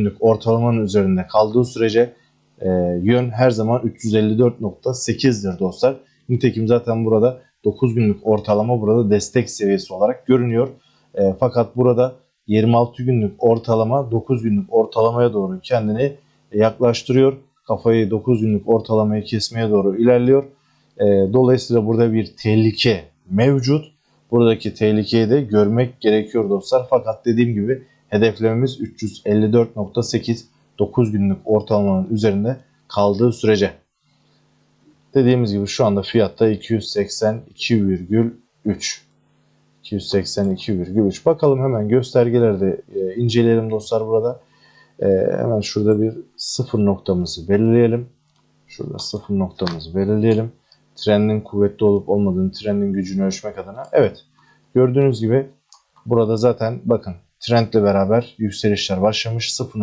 günlük ortalamanın üzerinde kaldığı sürece e, yön her zaman 354.8'dir dostlar. Nitekim zaten burada 9 günlük ortalama burada destek seviyesi olarak görünüyor. E, fakat burada 26 günlük ortalama 9 günlük ortalamaya doğru kendini yaklaştırıyor. Kafayı 9 günlük ortalamayı kesmeye doğru ilerliyor. E, dolayısıyla burada bir tehlike mevcut. Buradaki tehlikeyi de görmek gerekiyor dostlar. Fakat dediğim gibi hedeflememiz 354.8 9 günlük ortalamanın üzerinde kaldığı sürece. Dediğimiz gibi şu anda fiyatta 282,3 282,3 bakalım hemen göstergelerde e, inceleyelim dostlar burada. E, hemen şurada bir sıfır noktamızı belirleyelim. Şurada sıfır noktamızı belirleyelim. Trendin kuvvetli olup olmadığını, trendin gücünü ölçmek adına. Evet. Gördüğünüz gibi burada zaten bakın trendle beraber yükselişler başlamış. 0.